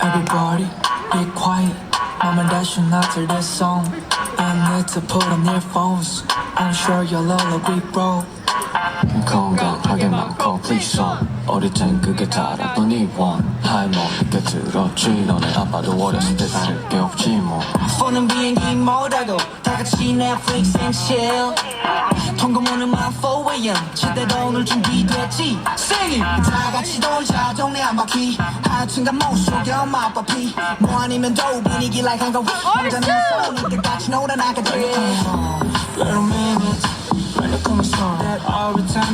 Everybody, be quiet. Mom and dad should not hear this song. I need to put on their phones. I'm sure you'll all agree, bro. 건강하게만 complete 어릴 땐 그게 다라던 이원 할머니께 들었지 너네 아빠도 어렸을 때 다를 게 없지 뭐 폰은 비행기 모드고 다 같이 Netflix and chill. 통금 오는만 4am. 제대로 오늘 준비됐지. Sing it. 다 같이 놀자 동네 한 바퀴. 하여튼간 못 속여 맛법이. 뭐 아니면 도 분위기 like 한거 혼자는 쏘니까 같이 놀아 나가지. Little minutes.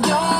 I'm.